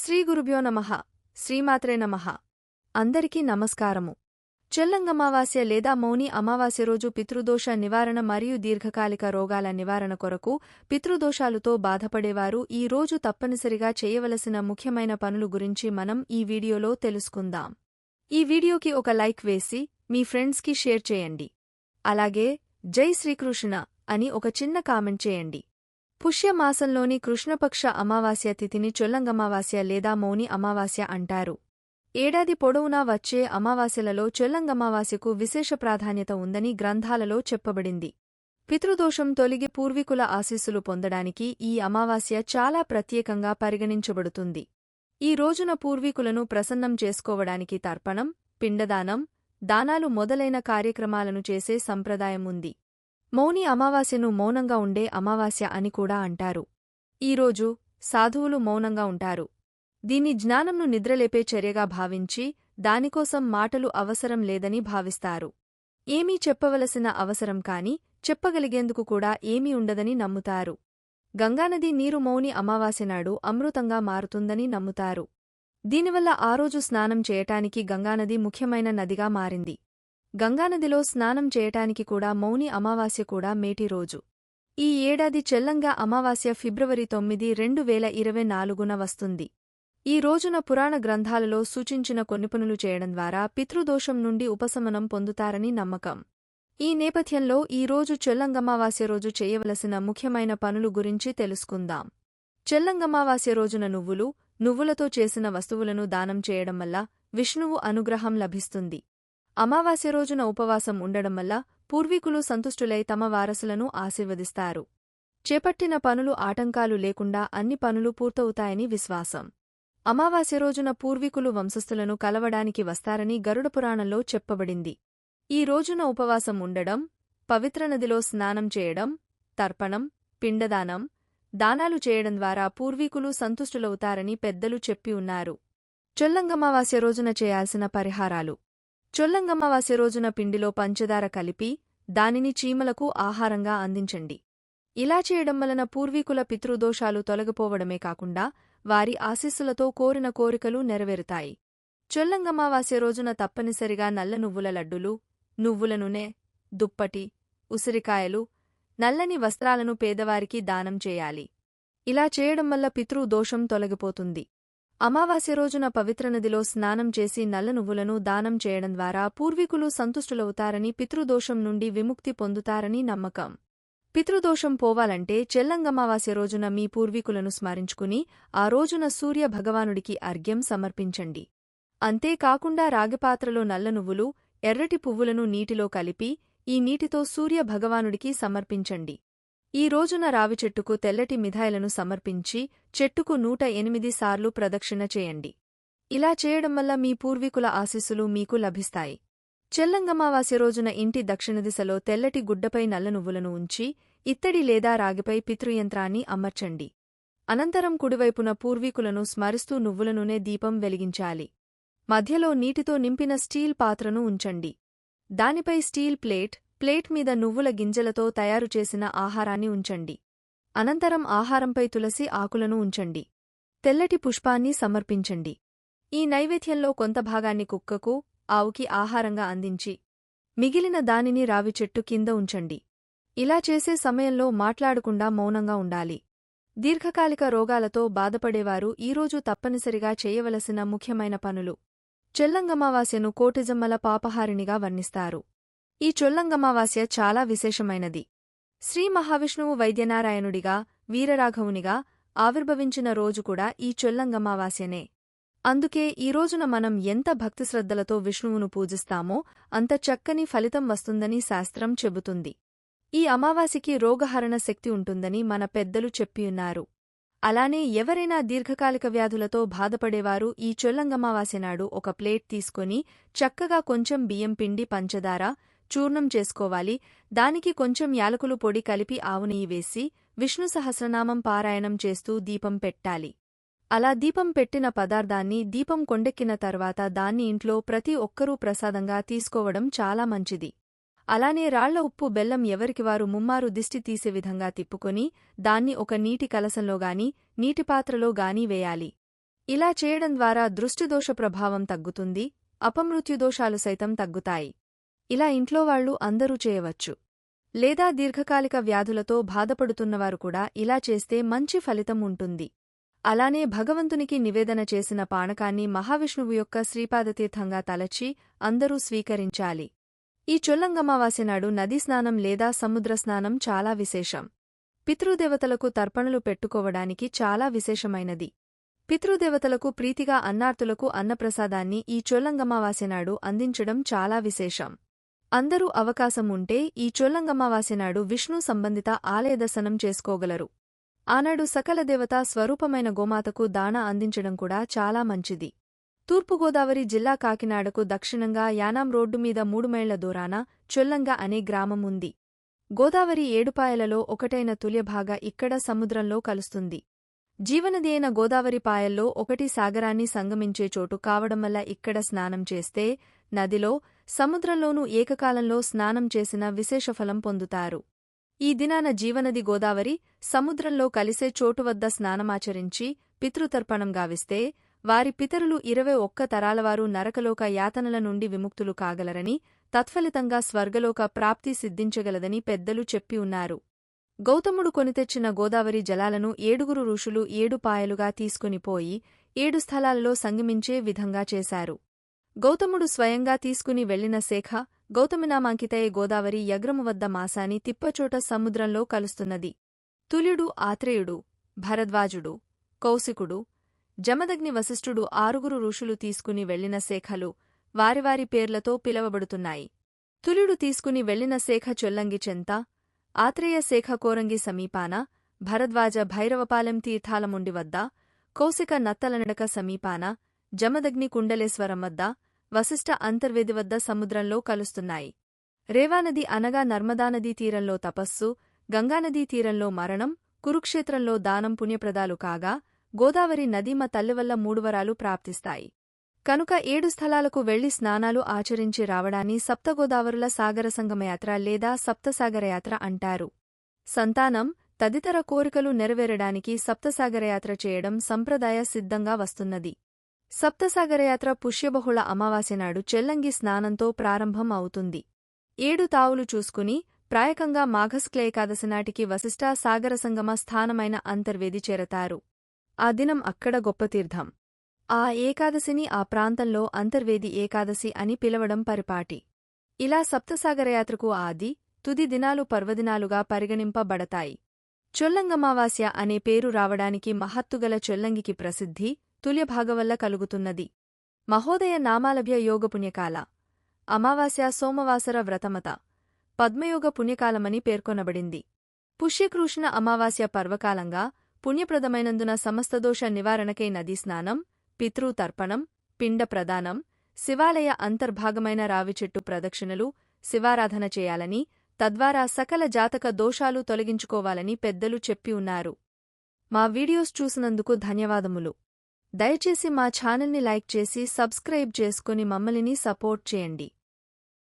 శ్రీ గురుభ్యో నమః. శ్రీమాత్రే నమః. అందరికీ నమస్కారము. చెల్లంగమావాస్య లేదా మౌని అమావాస్య రోజు పితృదోష నివారణ మరియు దీర్ఘకాలిక రోగాల నివారణ కొరకు పితృదోషాలుతో బాధపడేవారు ఈ రోజు తప్పనిసరిగా చేయవలసిన ముఖ్యమైన పనులు గురించి మనం ఈ వీడియోలో తెలుసుకుందాం. ఈ వీడియోకి ఒక లైక్ వేసి మీ ఫ్రెండ్స్కి షేర్ చేయండి. అలాగే జై శ్రీకృష్ణ అని ఒక చిన్న కామెంట్ చేయండి. పుష్యమాసంలోని కృష్ణపక్ష అమావాస్య తిథిని చొల్లంగమావాస్య లేదా మౌని అమావాస్య అంటారు. ఏడాది పొడవునా వచ్చే అమావాస్యలలో చొల్లంగమావాస్యకు విశేష ప్రాధాన్యత ఉందని గ్రంథాలలో చెప్పబడింది. పితృదోషం తొలగి పూర్వీకుల ఆశీస్సులు పొందడానికి ఈ అమావాస్య చాలా ప్రత్యేకంగా పరిగణించబడుతుంది. ఈ రోజున పూర్వీకులను ప్రసన్నం చేసుకోవడానికి తర్పణం పిండదానం దానాలు మొదలైన కార్యక్రమాలను చేసే సంప్రదాయం ఉంది. మౌని అమావాస్యను మౌనంగా ఉండే అమావాస్య అని కూడా అంటారు. ఈరోజు సాధువులు మౌనంగా ఉంటారు. దీన్ని జ్ఞానంను నిద్రలేపే చర్యగా భావించి దానికోసం మాటలు అవసరం లేదని భావిస్తారు. ఏమీ చెప్పవలసిన అవసరం కాని చెప్పగలిగేందుకు కూడా ఏమీ ఉండదని నమ్ముతారు. గంగానది నీరు మౌని అమావాస్యనాడు అమృతంగా మారుతుందని నమ్ముతారు. దీనివల్ల ఆ రోజు స్నానం చేయటానికి గంగానది ముఖ్యమైన నదిగా మారింది. గంగానదిలో స్నానం చేయటానికి కూడా మౌని అమావాస్య కూడా మేటి రోజు. ఈ ఏడాది చెల్లంగా అమావాస్య ఫిబ్రవరి తొమ్మిది రెండు వేల ఇరవై నాలుగున వస్తుంది. ఈ రోజున పురాణ గ్రంథాలలో సూచించిన కొన్ని పనులు చేయడం ద్వారా పితృదోషం నుండి ఉపశమనం పొందుతారని నమ్మకం. ఈ నేపథ్యంలో ఈ రోజు చెల్లంగమావాస్య రోజు చేయవలసిన ముఖ్యమైన పనులు గురించి తెలుసుకుందాం. చెల్లంగమావాస్య రోజున నువ్వులు నువ్వులతో చేసిన వస్తువులను దానం చేయడం వల్ల విష్ణువు అనుగ్రహం లభిస్తుంది. అమావాస్య రోజున ఉపవాసం ఉండడం వల్ల పూర్వీకులు సంతుష్టులై తమ వారసులను ఆశీర్వదిస్తారు. చేపట్టిన పనులు ఆటంకాలు లేకుండా అన్ని పనులు పూర్తవుతాయని విశ్వాసం. అమావాస్య రోజున పూర్వీకులు వంశస్థులను కలవడానికి వస్తారని గరుడపురాణంలో చెప్పబడింది. ఈ రోజున ఉపవాసం ఉండడం పవిత్ర నదిలో స్నానం చేయడం తర్పణం పిండదానం దానాలు చేయడం ద్వారా పూర్వీకులు సంతుష్టులవుతారని పెద్దలు చెప్పి ఉన్నారు. చొల్లంగమావాస్య రోజున చేయాల్సిన పరిహారాలు చొల్లంగమావాస్య రోజున పిండిలో పంచదార కలిపి దానిని చీమలకు ఆహారంగా అందించండి. ఇలా చేయడం వలన పూర్వీకుల పితృదోషాలు తొలగిపోవడమే కాకుండా వారి ఆశీస్సులతో కోరిన కోరికలు నెరవేరుతాయి. చొల్లంగమావాస్య రోజున తప్పనిసరిగా నల్ల నువ్వుల లడ్డులు నువ్వుల నూనె దుప్పటి ఉసిరికాయలు నల్లని వస్త్రాలను పేదవారికి దానం చేయాలి. ఇలా చేయడం వల్ల పితృదోషం తొలగిపోతుంది. అమావాస్య రోజున పవిత్ర నదిలో స్నానం చేసి నల్ల నువ్వులను దానం చేయడం ద్వారా పూర్వీకులు సంతుష్టులవుతారని పితృదోషం నుండి విముక్తి పొందుతారని నమ్మకం. పితృదోషం పోవాలంటే చెల్లంగమావాస్య రోజున మీ పూర్వీకులను స్మరించుకుని ఆ రోజున సూర్య భగవానుడికి అర్ఘ్యం సమర్పించండి. అంతేకాకుండా రాగిపాత్రలో నల్ల నువ్వులు ఎర్రటి పువ్వులను నీటిలో కలిపి ఈ నీటితో సూర్య భగవానుడికి సమర్పించండి. ఈ రోజున రావి చెట్టుకు తెల్లటి మిఠాయిలను సమర్పించి చెట్టుకు నూట ఎనిమిది సార్లు ప్రదక్షిణ చేయండి. ఇలా చేయడం వల్ల మీ పూర్వీకుల ఆశీస్సులు మీకు లభిస్తాయి. చెల్లంగమావాస్య రోజున ఇంటి దక్షిణ దిశలో తెల్లటి గుడ్డపై నల్ల నువ్వులను ఉంచి ఇత్తడి లేదా రాగిపై పితృయంత్రాన్ని అమర్చండి. అనంతరం కుడివైపున పూర్వీకులను స్మరిస్తూ నువ్వులనూనే దీపం వెలిగించాలి. మధ్యలో నీటితో నింపిన స్టీల్ పాత్రను ఉంచండి. దానిపై స్టీల్ ప్లేట్ ప్లేట్ మీద నువ్వుల గింజలతో తయారుచేసిన ఆహారాన్ని ఉంచండి. అనంతరం ఆహారంపై తులసి ఆకులను ఉంచండి. తెల్లటి పుష్పాన్ని సమర్పించండి. ఈ నైవేద్యంలో కొంత భాగాన్ని కుక్కకు ఆవుకి ఆహారంగా అందించి మిగిలిన దానిని రావి చెట్టు కింద ఉంచండి. ఇలా చేసే సమయంలో మాట్లాడకుండా మౌనంగా ఉండాలి. దీర్ఘకాలిక రోగాలతో బాధపడేవారు ఈరోజు తప్పనిసరిగా చేయవలసిన ముఖ్యమైన పనులు. చెల్లంగమావాస్యను కోటిజమ్మల పాపహారిణిగా వర్ణిస్తారు. ఈ చొల్లంగమావాస్య చాలా విశేషమైనది. శ్రీ మహావిష్ణువు వైద్యనారాయణుడిగా వీరరాఘవునిగా ఆవిర్భవించిన రోజు కూడా ఈ చొల్లంగమావాస్యనే. అందుకే ఈ రోజున మనం ఎంత భక్తిశ్రద్ధలతో విష్ణువును పూజిస్తామో అంత చక్కని ఫలితం వస్తుందని శాస్త్రం చెబుతుంది. ఈ అమావాసికి రోగహరణ శక్తి ఉంటుందని మన పెద్దలు చెప్పియున్నారు. అలానే ఎవరైనా దీర్ఘకాలిక వ్యాధులతో బాధపడేవారు ఈ చొల్లంగమావాస్యనాడు ఒక ప్లేట్ తీసుకొని చక్కగా కొంచెం బియ్యం పిండి పంచదార చూర్ణం చేసుకోవాలి. దానికి కొంచెం యాలకులు పొడి కలిపి ఆవునెయ్యి వేసి విష్ణు సహస్రనామం పారాయణం చేస్తూ దీపం పెట్టాలి. అలా దీపం పెట్టిన పదార్థాన్ని దీపం కొండెక్కిన తర్వాత దాన్ని ఇంట్లో ప్రతి ఒక్కరూ ప్రసాదంగా తీసుకోవడం చాలా మంచిది. అలానే రాళ్ళ ఉప్పు బెల్లం ఎవరికివారు ముమ్మారు దిష్టి తీసే విధంగా తిప్పుకొని దాన్ని ఒక నీటి కలసంలోగాని నీటిపాత్రలో గాని వేయాలి. ఇలా చేయడం ద్వారా దృష్టిదోష ప్రభావం తగ్గుతుంది అపమృత్యుదోషాలు సైతం తగ్గుతాయి. ఇలా ఇంట్లోవాళ్ళు అందరూ చేయవచ్చు. లేదా దీర్ఘకాలిక వ్యాధులతో బాధపడుతున్నవారు కూడా ఇలా చేస్తే మంచి ఫలితం ఉంటుంది. అలానే భగవంతునికి నివేదన చేసిన పానకాన్ని మహావిష్ణువు యొక్క శ్రీపాదతీర్థంగా తలచి అందరూ స్వీకరించాలి. ఈ చొల్లంగమావాస్య నాడు నదీ స్నానం లేదా సముద్ర స్నానం చాలా విశేషం. పితృదేవతలకు తర్పణలు పెట్టుకోవడానికి చాలా విశేషమైనది. పితృదేవతలకు ప్రీతిగా అన్నార్తులకు అన్నప్రసాదాన్ని ఈ చొల్లంగమావాస్య నాడు అందించడం చాలా విశేషం. అందరూ అవకాశం ఉంటే ఈ చొల్లంగమ్మవాసినాడు నాడు విష్ణు సంబంధిత ఆలయ దర్శనం చేసుకోగలరు. ఆనాడు సకల దేవత స్వరూపమైన గోమాతకు దాన అందించడం కూడా చాలా మంచిది. తూర్పుగోదావరి జిల్లా కాకినాడకు దక్షిణంగా యానాం రోడ్డు మీద మూడు మైళ్ళ దూరాన చొల్లంగ అనే గ్రామం ఉంది. గోదావరి ఏడుపాయలలో ఒకటైన తుల్యభాగ ఇక్కడ సముద్రంలో కలుస్తుంది. జీవనది అయిన గోదావరి పాయల్లో ఒకటి సాగరాన్ని సంగమించే చోటు కావడం వల్ల ఇక్కడ స్నానం చేస్తే నదిలో సముద్రంలోనూ ఏకకాలంలో స్నానం చేసిన విశేషఫలం పొందుతారు. ఈ దినాన జీవనది గోదావరి సముద్రంలో కలిసే చోటు వద్ద స్నానమాచరించి పితృతర్పణం గావిస్తే వారి పితరులు ఇరవై ఒక్క తరాలవారు నరకలోక యాతనల నుండి విముక్తులు కాగలరని తత్ఫలితంగా స్వర్గలోక ప్రాప్తి సిద్ధించగలదని పెద్దలు చెప్పి ఉన్నారు. గౌతముడు కొనితెచ్చిన గోదావరి జలాలను ఏడుగురు ఋషులు ఏడు పాయలుగా తీసుకునిపోయి ఏడు స్థలాలలో సంగమించే విధంగా చేశారు. గౌతముడు స్వయంగా తీసుకుని వెళ్ళిన శేఖ గౌతమినామాంకితయే గోదావరి యగ్రము వద్ద మాసాని తిప్పచోట సముద్రంలో కలుస్తున్నది. తుల్యుడు ఆత్రేయుడు భరద్వాజుడు కౌశికుడు జమదగ్ని వశిష్ఠుడు ఆరుగురు ఋషులు తీసుకుని వెళ్ళిన శేఖలు వారివారి పేర్లతో పిలవబడుతున్నాయి. తుల్యుడు తీసుకుని వెళ్ళిన శేఖ చొల్లంగి చెంత ఆత్రేయ శేఖ కోరంగి సమీపాన భరద్వాజ భైరవపాలెం తీర్థాలముండి వద్ద కౌశిక నత్తలనడక సమీపాన జమదగ్ని కుండలేశ్వరం వద్ద వశిష్ఠ అంతర్వేది వద్ద సముద్రంలో కలుస్తున్నాయి. రేవానది అనగా నర్మదానదీ తీరంలో తపస్సు గంగానదీ తీరంలో మరణం కురుక్షేత్రంలో దానం పుణ్యప్రదాలు కాగా గోదావరి నదీమ తల్లివల్ల మూడువరాలు ప్రాప్తిస్తాయి. కనుక ఏడు స్థలాలకు వెళ్ళి స్నానాలు ఆచరించి రావడాన్ని సప్తగోదావరుల సాగర సంగమయాత్ర లేదా సప్తసాగరయాత్ర అంటారు. సంతానం తదితర కోరికలు నెరవేరడానికి సప్తసాగరయాత్ర చేయడం సంప్రదాయ సిద్ధంగా వస్తున్నది. సప్తసాగరయాత్ర పుష్యబహుళ అమావాస్య నాడు చెల్లంగి స్నానంతో ప్రారంభం అవుతుంది. ఏడు తావులు చూసుకుని ప్రాయకంగా మాఘస్క్లేకాదశి నాటికి వశిష్ఠ సాగర సంగమ స్థానమైన అంతర్వేది చేరతారు. ఆ దినం అక్కడ గొప్ప తీర్థం. ఆ ఏకాదశిని ఆ ప్రాంతంలో అంతర్వేది ఏకాదశి అని పిలవడం పరిపాటి. ఇలా సప్తసాగరయాత్రకు ఆది తుది దినాలు పర్వదినాలుగా పరిగణింపబడతాయి. చొల్లంగమావాస్య అనే పేరు రావడానికి మహత్తుగల చొల్లంగికి ప్రసిద్ధి తుల్యభాగవల్ల కలుగుతున్నది. మహోదయ నామాలభ్య యోగ పుణ్యకాల. అమావాస్య సోమవాసర వ్రతమత. పద్మయోగ పుణ్యకాలమని పేర్కొనబడింది. పుష్యకృష్ణ అమావాస్య పర్వకాలంగా పుణ్యప్రదమైనందున సమస్తదోష నివారణకై నదీ స్నానం పితృతర్పణం పిండ ప్రదానం శివాలయ అంతర్భాగమైన రావిచెట్టు ప్రదక్షిణలు శివారాధన చేయాలని తద్వారా సకల జాతక దోషాలు తొలగించుకోవాలని పెద్దలు చెప్పి ఉన్నారు. మా వీడియోస్ చూసినందుకు ధన్యవాదములు. దయచేసి మా ఛానల్ని లైక్ చేసి సబ్స్క్రైబ్ చేసుకుని మమ్మల్ని సపోర్ట్ చేయండి.